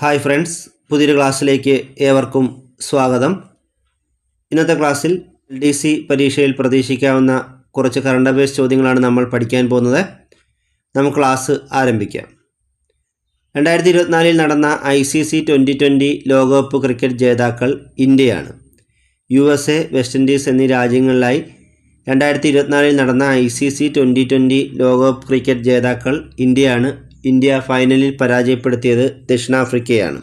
Hi friends പുതിയൊരു ക്ലാസ്സിലേക്ക് ഏവർക്കും സ്വാഗതം. ഇന്നത്തെ ക്ലാസ്സിൽ എൽ ഡി സി പരീക്ഷയിൽ പ്രതീക്ഷിക്കാവുന്ന കുറച്ച് കറണ്ട് അഫയേഴ്സ് ചോദ്യങ്ങളാണ് നമ്മൾ പഠിക്കാൻ പോകുന്നത്. നമുക്ക് ക്ലാസ് ആരംഭിക്കാം. രണ്ടായിരത്തി ഇരുപത്തിനാലിൽ നടന്ന I C C twenty twenty ലോകകപ്പ് ക്രിക്കറ്റ് ജേതാക്കൾ ഇന്ത്യയാണ്. U S A West Indies എന്നീ രാജ്യങ്ങളിലായി രണ്ടായിരത്തി ഇരുപത്തിനാലിൽ നടന്ന I C C twenty twenty ലോകകപ്പ് ക്രിക്കറ്റ് ജേതാക്കൾ ഇന്ത്യയാണ്. ഇന്ത്യ ഫൈനലിൽ പരാജയപ്പെടുത്തിയത് ദക്ഷിണാഫ്രിക്കയാണ്.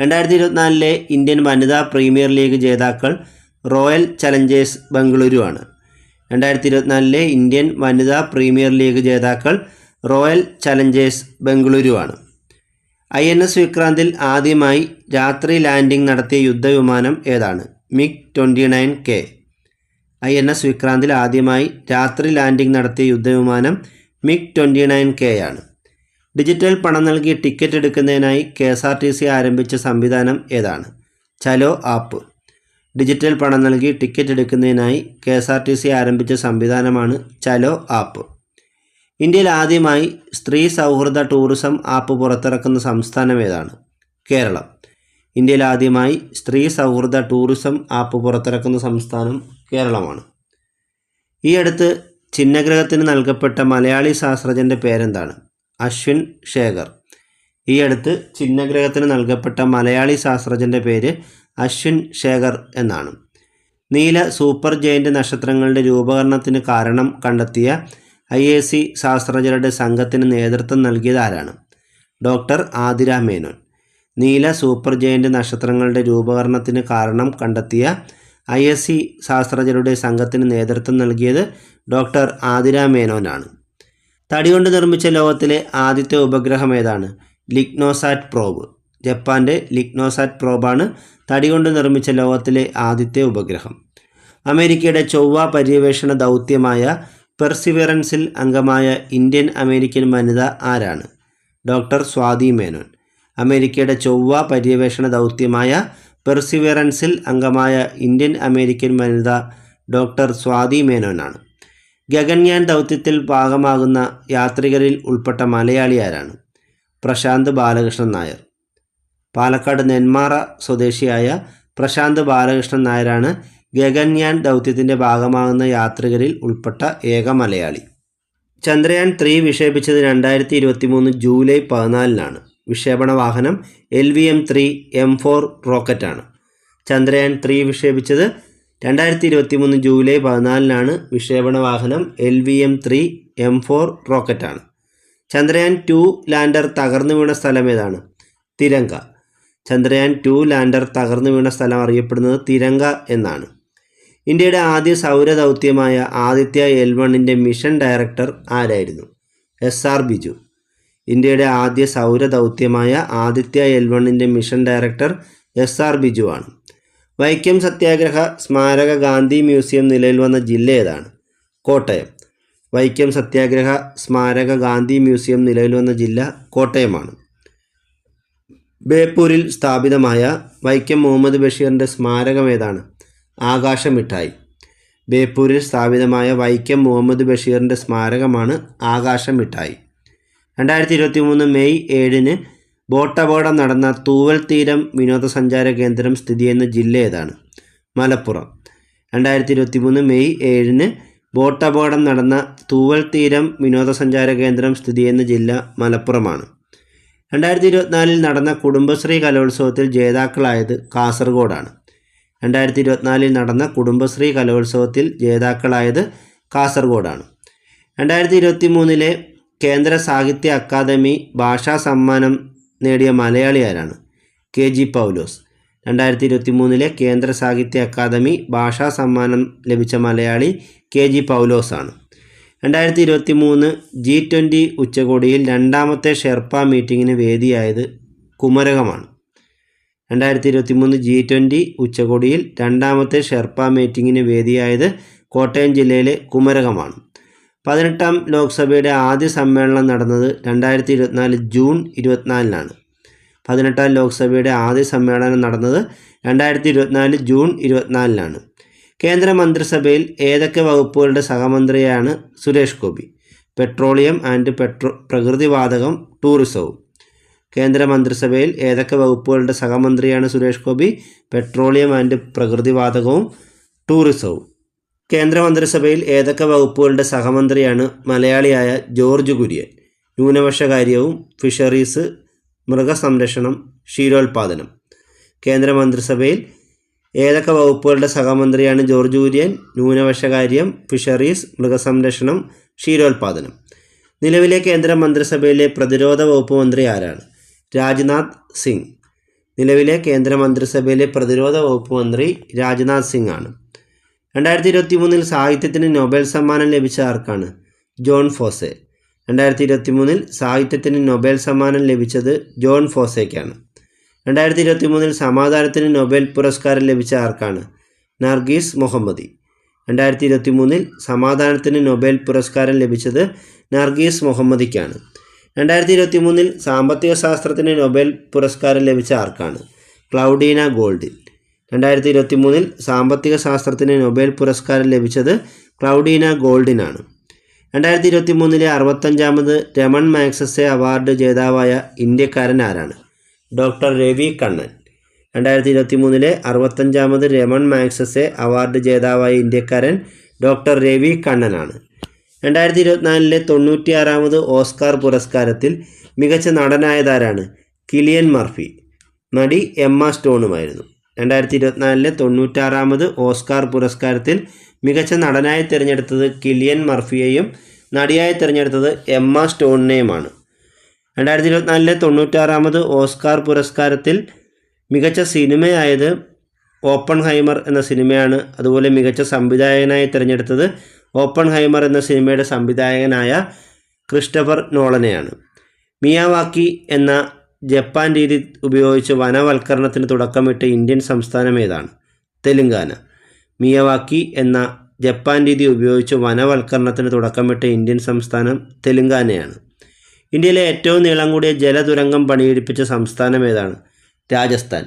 രണ്ടായിരത്തി ഇരുപത്തിനാലിലെ ഇന്ത്യൻ വനിതാ പ്രീമിയർ ലീഗ് ജേതാക്കൾ റോയൽ ചലഞ്ചേഴ്സ് ബംഗളൂരു ആണ് രണ്ടായിരത്തി ഇരുപത്തിനാലിലെ ഇന്ത്യൻ വനിതാ പ്രീമിയർ ലീഗ് ജേതാക്കൾ റോയൽ ചലഞ്ചേഴ്സ് ബംഗളൂരു ആണ് ഐ എൻ എസ് വിക്രാന്തിൽ ആദ്യമായി രാത്രി ലാൻഡിംഗ് നടത്തിയ യുദ്ധവിമാനം ഏതാണ്? MiG twenty nine K. I N S വിക്രാന്തിൽ ആദ്യമായി രാത്രി ലാൻഡിംഗ് നടത്തിയ യുദ്ധവിമാനം മിഗ് ട്വന്റി നയൻ കെ ആണ് ഡിജിറ്റൽ പണം നൽകി ticket എടുക്കുന്നതിനായി K S R T C ആരംഭിച്ച സംവിധാനം ഏതാണ്? ചലോ ആപ്പ്. ഡിജിറ്റൽ പണം നൽകി ticket എടുക്കുന്നതിനായി K S R T C ആരംഭിച്ച സംവിധാനമാണ് ചലോ ആപ്പ്. ഇന്ത്യയിൽ ആദ്യമായി സ്ത്രീ സൗഹൃദ ടൂറിസം ആപ്പ് പുറത്തിറക്കുന്ന സംസ്ഥാനം ഏതാണ്? കേരളം. ഇന്ത്യയിൽ ആദ്യമായി സ്ത്രീ സൗഹൃദ ടൂറിസം ആപ്പ് പുറത്തിറക്കുന്ന സംസ്ഥാനം കേരളമാണ്. ഈ അടുത്ത് ചിഹ്നഗ്രഹത്തിന് നൽകപ്പെട്ട മലയാളി ശാസ്ത്രജ്ഞന്റെ പേരെന്താണ്? അശ്വിൻ ശേഖർ. ഈ അടുത്ത് ചിഹ്നഗ്രഹത്തിന് നൽകപ്പെട്ട മലയാളി ശാസ്ത്രജ്ഞന്റെ പേര് അശ്വിൻ ശേഖർ എന്നാണ്. നീല സൂപ്പർ ജയന്റ് നക്ഷത്രങ്ങളുടെ രൂപകരണത്തിന് കാരണം കണ്ടെത്തിയ ഐ എ സി ശാസ്ത്രജ്ഞരുടെ സംഘത്തിന് നേതൃത്വം നൽകിയത് ആരാണ്? ഡോക്ടർ ആതിര മേനോൻ. നീല സൂപ്പർ ജയന്റ് നക്ഷത്രങ്ങളുടെ രൂപകരണത്തിന് കാരണം കണ്ടെത്തിയ ഐ എസ് സി ശാസ്ത്രജ്ഞരുടെ സംഘത്തിന് നേതൃത്വം നൽകിയത് ഡോക്ടർ ആതിര മേനോനാണ്. തടി കൊണ്ട് നിർമ്മിച്ച ലോകത്തിലെ ആദ്യത്തെ ഉപഗ്രഹം ഏതാണ്? LignoSat probe. ജപ്പാന്റെ ലിഗ്നോസാറ്റ് പ്രോബാണ് തടി കൊണ്ട് നിർമ്മിച്ച ലോകത്തിലെ ആദ്യത്തെ ഉപഗ്രഹം. അമേരിക്കയുടെ ചൊവ്വ പര്യവേഷണ ദൗത്യമായ പെർസിവിയറൻസിൽ അംഗമായ ഇന്ത്യൻ അമേരിക്കൻ വനിത ആരാണ്? ഡോക്ടർ സ്വാതി മേനോൻ. അമേരിക്കയുടെ ചൊവ്വ പര്യവേഷണ ദൗത്യമായ പെർസിവിയറൻസിൽ അംഗമായ ഇന്ത്യൻ അമേരിക്കൻ വനിത ഡോക്ടർ സ്വാതി മേനോനാണ്. ഗഗൻയാൻ ദൗത്യത്തിൽ ഭാഗമാകുന്ന യാത്രികരിൽ ഉൾപ്പെട്ട മലയാളി ആരാണ്? പ്രശാന്ത് ബാലകൃഷ്ണൻ നായർ. പാലക്കാട് നെന്മാറ സ്വദേശിയായ പ്രശാന്ത് ബാലകൃഷ്ണൻ നായരാണ് ഗഗൻയാൻ ദൗത്യത്തിന്റെ ഭാഗമാകുന്ന യാത്രികരിൽ ഉൾപ്പെട്ട ഏക മലയാളി. ചന്ദ്രയാൻ ത്രീ വിക്ഷേപിച്ചത് രണ്ടായിരത്തി ഇരുപത്തി മൂന്ന് ജൂലൈ പതിനാലിനാണ്. വിക്ഷേപണ വാഹനം L V M three M four റോക്കറ്റാണ്. Chandrayaan three വിക്ഷേപിച്ചത് രണ്ടായിരത്തി ഇരുപത്തി മൂന്ന് ജൂലൈ പതിനാലിനാണ് വിക്ഷേപണ വാഹനം L V M three M four റോക്കറ്റാണ്. Chandrayaan two lander തകർന്നു വീണ സ്ഥലം ഏതാണ്? തിരങ്ക. ചന്ദ്രയാൻ ടു ലാൻഡർ തകർന്നു വീണ സ്ഥലം അറിയപ്പെടുന്നത് തിരങ്ക എന്നാണ്. ഇന്ത്യയുടെ ആദ്യ സൗരദൗത്യമായ ആദിത്യ എൽ വണ്ണിന്റെ മിഷൻ ഡയറക്ടർ ആരായിരുന്നു? S R Biju. ഇന്ത്യയുടെ ആദ്യ സൗരദൗത്യമായ ആദിത്യ എൽ വണ്ണിന്റെ mission director S R Biju ആണ്. വൈക്കം സത്യാഗ്രഹ സ്മാരക ഗാന്ധി മ്യൂസിയം നിലയിൽ വന്ന ജില്ല ഏതാണ്? കോട്ടയം. വൈക്കം സത്യാഗ്രഹ സ്മാരക ഗാന്ധി മ്യൂസിയം നിലവിൽ വന്ന ജില്ല കോട്ടയമാണ്. ബേപ്പൂരിൽ സ്ഥാപിതമായ വൈക്കം മുഹമ്മദ് ബഷീറിന്റെ സ്മാരകം ഏതാണ്? ആകാശമിഠായി. ബേപ്പൂരിൽ സ്ഥാപിതമായ വൈക്കം മുഹമ്മദ് ബഷീറിന്റെ സ്മാരകമാണ് ആകാശമിഠായി. രണ്ടായിരത്തി ഇരുപത്തി മൂന്ന് മെയ് ഏഴിന് ബോട്ടപകടം നടന്ന തൂവൽ തീരം വിനോദസഞ്ചാര കേന്ദ്രം സ്ഥിതി ചെയ്യുന്ന ജില്ല ഏതാണ്? മലപ്പുറം. രണ്ടായിരത്തി ഇരുപത്തി മൂന്ന് മെയ് ഏഴിന് ബോട്ടപകടം നടന്ന തൂവൽ തീരം വിനോദസഞ്ചാര കേന്ദ്രം സ്ഥിതി ചെയ്യുന്ന ജില്ല മലപ്പുറമാണ്. രണ്ടായിരത്തി ഇരുപത്തിനാലിൽ നടന്ന കുടുംബശ്രീ കലോത്സവത്തിൽ ജേതാക്കളായത് കാസർഗോഡാണ്. രണ്ടായിരത്തി ഇരുപത്തിനാലിൽ നടന്ന കുടുംബശ്രീ കലോത്സവത്തിൽ ജേതാക്കളായത് കാസർഗോഡാണ്. രണ്ടായിരത്തി ഇരുപത്തി മൂന്നിലെ കേന്ദ്ര സാഹിത്യ അക്കാദമി ഭാഷാ സമ്മാനം നേടിയ മലയാളി ആരാണ്? കെ. ജി. പൗലോസ്. രണ്ടായിരത്തി ഇരുപത്തി മൂന്നിലെ കേന്ദ്ര സാഹിത്യ അക്കാദമി ഭാഷാ സമ്മാനം ലഭിച്ച മലയാളി കെ. ജി. പൗലോസാണ്. രണ്ടായിരത്തി ഇരുപത്തി മൂന്ന് ജി ട്വന്റി ഉച്ചകോടിയിൽ രണ്ടാമത്തെ ഷെർപ്പ മീറ്റിങ്ങിന് വേദിയായത് കുമരകമാണ്. രണ്ടായിരത്തി ഇരുപത്തി മൂന്ന് ജി ട്വന്റി ഉച്ചകോടിയിൽ രണ്ടാമത്തെ ഷെർപ്പ മീറ്റിങ്ങിന് വേദിയായത് കോട്ടയം ജില്ലയിലെ കുമരകമാണ്. പതിനെട്ടാം ലോക്സഭയുടെ ആദ്യ സമ്മേളനം നടന്നത് രണ്ടായിരത്തി ഇരുപത്തിനാല് ജൂൺ ഇരുപത്തിനാലിനാണ്. പതിനെട്ടാം ലോക്സഭയുടെ ആദ്യ സമ്മേളനം നടന്നത് രണ്ടായിരത്തി ഇരുപത്തിനാല് ജൂൺ ഇരുപത്തിനാലിനാണ്. കേന്ദ്ര മന്ത്രിസഭയിൽ ഏതൊക്കെ വകുപ്പുകളുടെ സഹമന്ത്രിയാണ് Suresh Gopi? Petroleum and petro പ്രകൃതിവാതകം ടൂറിസവും. കേന്ദ്ര മന്ത്രിസഭയിൽ ഏതൊക്കെ വകുപ്പുകളുടെ സഹമന്ത്രിയാണ് സുരേഷ് ഗോപി? പെട്രോളിയം ആൻഡ് പ്രകൃതിവാതകവും ടൂറിസവും. കേന്ദ്ര മന്ത്രിസഭയിൽ ഏതൊക്കെ വകുപ്പുകളുടെ സഹമന്ത്രിയാണ് മലയാളിയായ ജോർജ് കുര്യൻ? ന്യൂനപക്ഷകാര്യവും ഫിഷറീസ് മൃഗസംരക്ഷണം ക്ഷീരോത്പാദനം കേന്ദ്രമന്ത്രിസഭയിൽ ഏതൊക്കെ വകുപ്പുകളുടെ സഹമന്ത്രിയാണ് ജോർജ് കുര്യൻ ന്യൂനപക്ഷകാര്യം ഫിഷറീസ് മൃഗസംരക്ഷണം ക്ഷീരോത്പാദനം നിലവിലെ കേന്ദ്ര മന്ത്രിസഭയിലെ പ്രതിരോധ വകുപ്പ് മന്ത്രി ആരാണ്? രാജ്നാഥ് സിംഗ്. നിലവിലെ കേന്ദ്ര മന്ത്രിസഭയിലെ പ്രതിരോധ വകുപ്പ് മന്ത്രി രാജ്നാഥ് സിംഗ് ആണ് രണ്ടായിരത്തി ഇരുപത്തി മൂന്നിൽ സാഹിത്യത്തിന് നൊബേൽ സമ്മാനം ലഭിച്ച ആർക്കാണ്? Jon Fosse. രണ്ടായിരത്തി ഇരുപത്തി മൂന്നിൽ സാഹിത്യത്തിന് നൊബേൽ സമ്മാനം ലഭിച്ചത് ജോൺ ഫോസേക്കാണ്. രണ്ടായിരത്തി ഇരുപത്തി മൂന്നിൽ സമാധാനത്തിന് നൊബേൽ പുരസ്കാരം ലഭിച്ച ആർക്കാണ്? നർഗീസ് മുഹമ്മദി. രണ്ടായിരത്തി ഇരുപത്തി മൂന്നിൽ സമാധാനത്തിന് നൊബേൽ പുരസ്കാരം ലഭിച്ചത് നർഗീസ് മുഹമ്മദിക്കാണ്. രണ്ടായിരത്തി ഇരുപത്തി മൂന്നിൽ സാമ്പത്തിക ശാസ്ത്രത്തിന് നൊബേൽ പുരസ്കാരം ലഭിച്ച ആർക്കാണ്? ക്ലൗഡീന ഗോൾഡിൽ. രണ്ടായിരത്തി ഇരുപത്തി മൂന്നിൽ സാമ്പത്തിക ശാസ്ത്രത്തിന് നൊബേൽ പുരസ്കാരം ലഭിച്ചത് ക്ലൗഡീന ഗോൾഡിനാണ്. രണ്ടായിരത്തി ഇരുപത്തി മൂന്നിലെ അറുപത്തഞ്ചാമത് രമൺ മാക്സസെ അവാർഡ് ജേതാവായ ഇന്ത്യക്കാരൻ ആരാണ്? ഡോക്ടർ രവി കണ്ണൻ. രണ്ടായിരത്തി ഇരുപത്തി മൂന്നിലെ അറുപത്തഞ്ചാമത് രമൺ മാക്സസെ അവാർഡ് ജേതാവായ ഇന്ത്യക്കാരൻ ഡോക്ടർ രവി കണ്ണനാണ്. രണ്ടായിരത്തി ഇരുപത്തിനാലിലെ തൊണ്ണൂറ്റിയാറാമത് ഓസ്കാർ പുരസ്കാരത്തിൽ മികച്ച നടനായതാരാണ്? Cillian Murphy. നടി എമ്മ സ്റ്റോണുമായിരുന്നു. രണ്ടായിരത്തി ഇരുപത്തിനാലിലെ തൊണ്ണൂറ്റാറാമത് ഓസ്കാർ പുരസ്കാരത്തിൽ മികച്ച നടനായി തിരഞ്ഞെടുത്തത് കിലിയൻ മർഫിയെയും നടിയായി തിരഞ്ഞെടുത്തത് എമ്മ സ്റ്റോണിനെയുമാണ്. രണ്ടായിരത്തി ഇരുപത്തിനാലിലെ തൊണ്ണൂറ്റാറാമത് ഓസ്കാർ പുരസ്കാരത്തിൽ മികച്ച സിനിമയായത് ഓപ്പൺ ഹൈമർ എന്ന സിനിമയാണ്. അതുപോലെ മികച്ച സംവിധായകനായി തിരഞ്ഞെടുത്തത് ഓപ്പൺ ഹൈമർ എന്ന സിനിമയുടെ സംവിധായകനായ ക്രിസ്റ്റഫർ നോളനെയാണ്. മിയാവാക്കി എന്ന ജപ്പാൻ രീതി ഉപയോഗിച്ച് വനവൽക്കരണത്തിന് തുടക്കമിട്ട ഇന്ത്യൻ സംസ്ഥാനം ഏതാണ്? തെലുങ്കാന. മിയവാക്കി എന്ന ജപ്പാൻ രീതി ഉപയോഗിച്ച് വനവൽക്കരണത്തിന് തുടക്കമിട്ട ഇന്ത്യൻ സംസ്ഥാനം തെലുങ്കാനയാണ്. ഇന്ത്യയിലെ ഏറ്റവും നീളം കൂടിയ ജലതുരങ്കം പണിയെടുപ്പിച്ച സംസ്ഥാനം ഏതാണ്? രാജസ്ഥാൻ.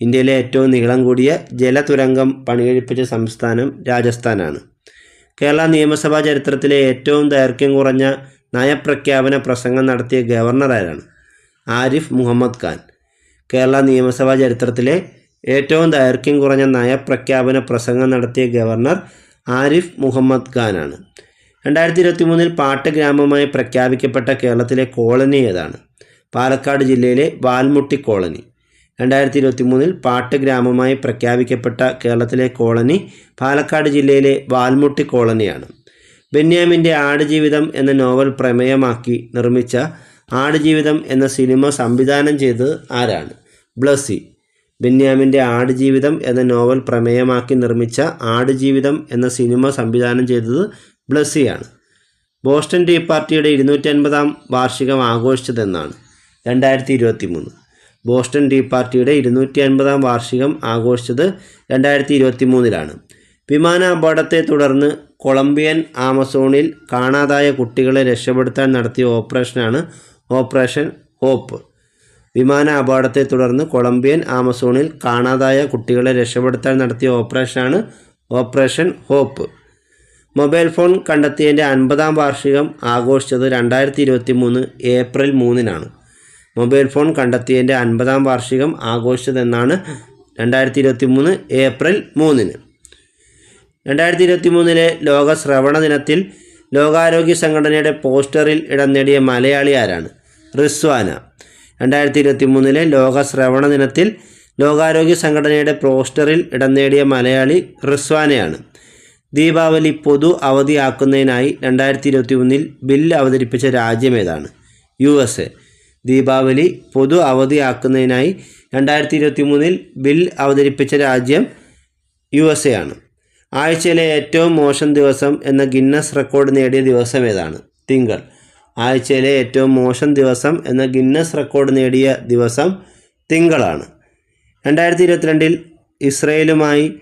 ഇന്ത്യയിലെ ഏറ്റവും നീളം കൂടിയ ജലതുരങ്കം പണിയെടുപ്പിച്ച സംസ്ഥാനം രാജസ്ഥാനാണ്. കേരള നിയമസഭാ ചരിത്രത്തിലെ ഏറ്റവും ദൈർഘ്യം കുറഞ്ഞ നയപ്രഖ്യാപന പ്രസംഗം നടത്തിയ ഗവർണർ ആരാണ്? ആരിഫ് മുഹമ്മദ് ഖാൻ. കേരള നിയമസഭാ ചരിത്രത്തിലെ ഏറ്റവും ദൈർഘ്യം കുറഞ്ഞ നയപ്രഖ്യാപന പ്രസംഗം നടത്തിയ ഗവർണർ ആരിഫ് മുഹമ്മദ് ഖാനാണ് രണ്ടായിരത്തി ഇരുപത്തി മൂന്നിൽ പാട്ട് ഗ്രാമമായി പ്രഖ്യാപിക്കപ്പെട്ട കേരളത്തിലെ കോളനി ഏതാണ്? പാലക്കാട് ജില്ലയിലെ വാൽമുട്ടി കോളനി. രണ്ടായിരത്തി ഇരുപത്തി മൂന്നിൽ പാട്ട് ഗ്രാമമായി പ്രഖ്യാപിക്കപ്പെട്ട കേരളത്തിലെ കോളനി പാലക്കാട് ജില്ലയിലെ വാൽമുട്ടി കോളനിയാണ്. ബെന്യാമിന്റെ ആടുജീവിതം എന്ന നോവൽ പ്രമേയമാക്കി നിർമ്മിച്ച ആടുജീവിതം എന്ന സിനിമ സംവിധാനം ചെയ്തത് ആരാണ്? ബ്ലസ്സി. ബെന്യാമിന്റെ ആടുജീവിതം എന്ന നോവൽ പ്രമേയമാക്കി നിർമ്മിച്ച ആടുജീവിതം എന്ന സിനിമ സംവിധാനം ചെയ്തത് ബ്ലസ്സിയാണ്. ബോസ്റ്റൺ ടീ പാർട്ടിയുടെ ഇരുന്നൂറ്റി അൻപതാം വാർഷികം ആഘോഷിച്ചതെന്നാണ്. രണ്ടായിരത്തി ഇരുപത്തി മൂന്ന് ബോസ്റ്റൺ ടീ പാർട്ടിയുടെ ഇരുന്നൂറ്റി അൻപതാം വാർഷികം ആഘോഷിച്ചത് രണ്ടായിരത്തി ഇരുപത്തി മൂന്നിലാണ് വിമാന അപകടത്തെ തുടർന്ന് കൊളംബിയൻ ആമസോണിൽ കാണാതായ കുട്ടികളെ രക്ഷപ്പെടുത്താൻ നടത്തിയ ഓപ്പറേഷനാണ് ഓപ്പറേഷൻ ഹോപ്പ്. വിമാന അപകടത്തെ തുടർന്ന് കൊളംബിയൻ ആമസോണിൽ കാണാതായ കുട്ടികളെ രക്ഷപ്പെടുത്താൻ നടത്തിയ ഓപ്പറേഷനാണ് ഓപ്പറേഷൻ ഹോപ്പ്. മൊബൈൽ ഫോൺ കണ്ടെത്തിയതിന്റെ അൻപതാം വാർഷികം ആഘോഷിച്ചത് രണ്ടായിരത്തി ഇരുപത്തി മൂന്ന് ഏപ്രിൽ മൂന്നിനാണ്. മൊബൈൽ ഫോൺ കണ്ടെത്തിയതിന്റെ അൻപതാം വാർഷികം ആഘോഷിച്ചതെന്നാണ് രണ്ടായിരത്തി ഇരുപത്തി മൂന്ന് ഏപ്രിൽ മൂന്നിന്. രണ്ടായിരത്തി ഇരുപത്തി മൂന്നിലെ ലോക ശ്രവണ ദിനത്തിൽ ലോകാരോഗ്യ സംഘടനയുടെ പോസ്റ്ററിൽ ഇടം നേടിയ മലയാളി ആരാണ്? റിസ്വാന. രണ്ടായിരത്തി ഇരുപത്തി മൂന്നിലെ ലോക ശ്രവണ ദിനത്തിൽ ലോകാരോഗ്യ സംഘടനയുടെ പോസ്റ്ററിൽ ഇടം നേടിയ മലയാളി റിസ്വാനയാണ്. ദീപാവലി പൊതു അവധിയാക്കുന്നതിനായി രണ്ടായിരത്തി ഇരുപത്തി മൂന്നിൽ ബില്ല് അവതരിപ്പിച്ച രാജ്യം ഏതാണ്? U S A. ദീപാവലി പൊതു അവധിയാക്കുന്നതിനായി രണ്ടായിരത്തി ഇരുപത്തി മൂന്നിൽ ബിൽ അവതരിപ്പിച്ച രാജ്യം യു എസ് എ ആണ്. ആഴ്ചയിലെ ഏറ്റവും മോശം ദിവസം എന്ന ഗിന്നസ് റെക്കോർഡ് നേടിയ ദിവസം ഏതാണ്? തിങ്കൾ. ആഴ്ചയിലെ ഏറ്റവും മോശം ദിവസം എന്ന ഗിന്നസ് റെക്കോർഡ് നേടിയ ദിവസം തിങ്കളാണ്. രണ്ടായിരത്തി ഇരുപത്തിരണ്ടിൽ ഇസ്രയേലുമായി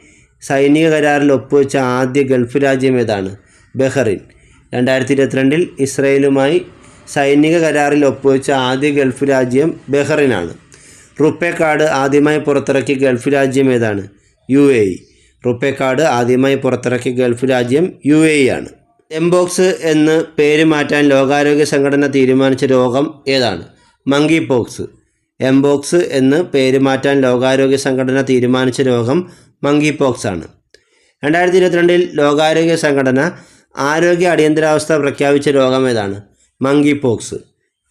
സൈനിക കരാറിൽ ഒപ്പുവെച്ച ആദ്യ ഗൾഫ് രാജ്യം ഏതാണ്? ബഹ്റിൻ. രണ്ടായിരത്തി ഇരുപത്തിരണ്ടിൽ ഇസ്രയേലുമായി സൈനിക കരാറിൽ ഒപ്പുവെച്ച ആദ്യ ഗൾഫ് രാജ്യം ബഹ്റിനാണ്. റുപ്പേ കാർഡ് ആദ്യമായി പുറത്തിറക്കിയ ഗൾഫ് രാജ്യം ഏതാണ്? U A E. RuPay card ആദ്യമായി പുറത്തിറക്കിയ ഗൾഫ് രാജ്യം യു എ ഇ ആണ്. എംബോക്സ് എന്ന് പേര് മാറ്റാൻ ലോകാരോഗ്യ സംഘടന തീരുമാനിച്ച രോഗം ഏതാണ്? മങ്കി പോക്സ് എംബോക്സ് എന്ന് പേര് മാറ്റാൻ ലോകാരോഗ്യ സംഘടന തീരുമാനിച്ച രോഗം മങ്കി പോക്സ് ആണ്. രണ്ടായിരത്തി ഇരുപത്തിരണ്ടിൽ ലോകാരോഗ്യ സംഘടന ആരോഗ്യ അടിയന്തരാവസ്ഥ പ്രഖ്യാപിച്ച രോഗം ഏതാണ്? മങ്കി പോക്സ്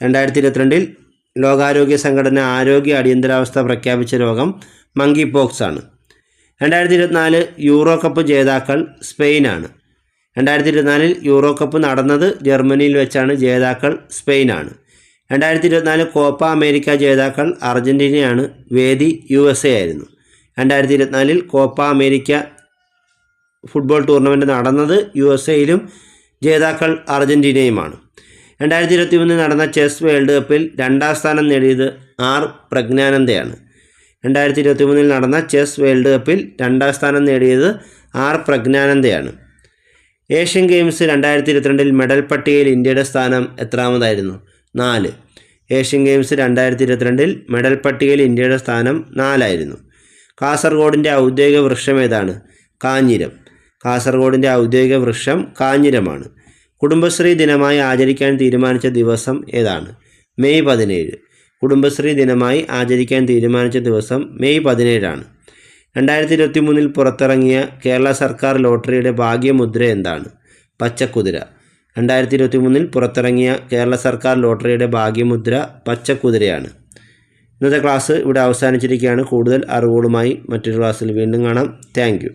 രണ്ടായിരത്തി ഇരുപത്തിരണ്ടിൽ ലോകാരോഗ്യ സംഘടന ആരോഗ്യ അടിയന്തരാവസ്ഥ പ്രഖ്യാപിച്ച രോഗം മങ്കി പോക്സ് ആണ്. രണ്ടായിരത്തി ഇരുപത്തിനാല് യൂറോ കപ്പ് ജേതാക്കൾ സ്പെയിനാണ്. രണ്ടായിരത്തി ഇരുപത്തിനാലിൽ യൂറോ കപ്പ് നടന്നത് ജർമ്മനിയിൽ വെച്ചാണ് ജേതാക്കൾ സ്പെയിനാണ്. രണ്ടായിരത്തി ഇരുപത്തിനാല് കോപ്പ അമേരിക്ക ജേതാക്കൾ അർജന്റീനയാണ് വേദി യു എസ് എ ആയിരുന്നു. രണ്ടായിരത്തി ഇരുപത്തിനാലിൽ കോപ്പ അമേരിക്ക ഫുട്ബോൾ ടൂർണമെന്റ് നടന്നത് യു എസ് എയിലും ജേതാക്കൾ അർജന്റീനയുമാണ് രണ്ടായിരത്തി ഇരുപത്തി മൂന്നിൽ നടന്ന ചെസ് വേൾഡ് കപ്പിൽ രണ്ടാം സ്ഥാനം നേടിയത് ആർ പ്രജ്ഞാനന്ദയാണ്. രണ്ടായിരത്തി ഇരുപത്തി മൂന്നിൽ നടന്ന ചെസ് വേൾഡ് കപ്പിൽ രണ്ടാം സ്ഥാനം നേടിയത് ആർ പ്രജ്ഞാനന്ദയാണ്. ഏഷ്യൻ ഗെയിംസ് രണ്ടായിരത്തി ഇരുപത്തിരണ്ടിൽ മെഡൽ പട്ടികയിൽ ഇന്ത്യയുടെ സ്ഥാനം എത്രാമതായിരുന്നു? നാല്. ഏഷ്യൻ ഗെയിംസ് രണ്ടായിരത്തി ഇരുപത്തിരണ്ടിൽ മെഡൽ പട്ടികയിൽ ഇന്ത്യയുടെ സ്ഥാനം നാലായിരുന്നു. കാസർഗോഡിന്റെ ഔദ്യോഗിക വൃക്ഷം ഏതാണ്? കാഞ്ഞിരം. കാസർഗോഡിന്റെ ഔദ്യോഗിക വൃക്ഷം കാഞ്ഞിരമാണ്. കുടുംബശ്രീ ദിനമായി ആചരിക്കാൻ തീരുമാനിച്ച ദിവസം ഏതാണ്? മെയ് പതിനേഴ്. കുടുംബശ്രീ ദിനമായി ആചരിക്കാൻ തീരുമാനിച്ച ദിവസം മെയ് പതിനേഴാണ്. രണ്ടായിരത്തി ഇരുപത്തി മൂന്നിൽ പുറത്തിറങ്ങിയ കേരള സർക്കാർ ലോട്ടറിയുടെ ഭാഗ്യമുദ്ര എന്താണ്? പച്ചക്കുതിര. രണ്ടായിരത്തി ഇരുപത്തി മൂന്നിൽ പുറത്തിറങ്ങിയ കേരള സർക്കാർ ലോട്ടറിയുടെ ഭാഗ്യമുദ്ര പച്ചക്കുതിരയാണ്. ഇന്നത്തെ ക്ലാസ് ഇവിടെ അവസാനിച്ചിരിക്കുകയാണ്. കൂടുതൽ അറിവുകളുമായി മറ്റൊരു ക്ലാസ്സിൽ വീണ്ടും കാണാം. താങ്ക്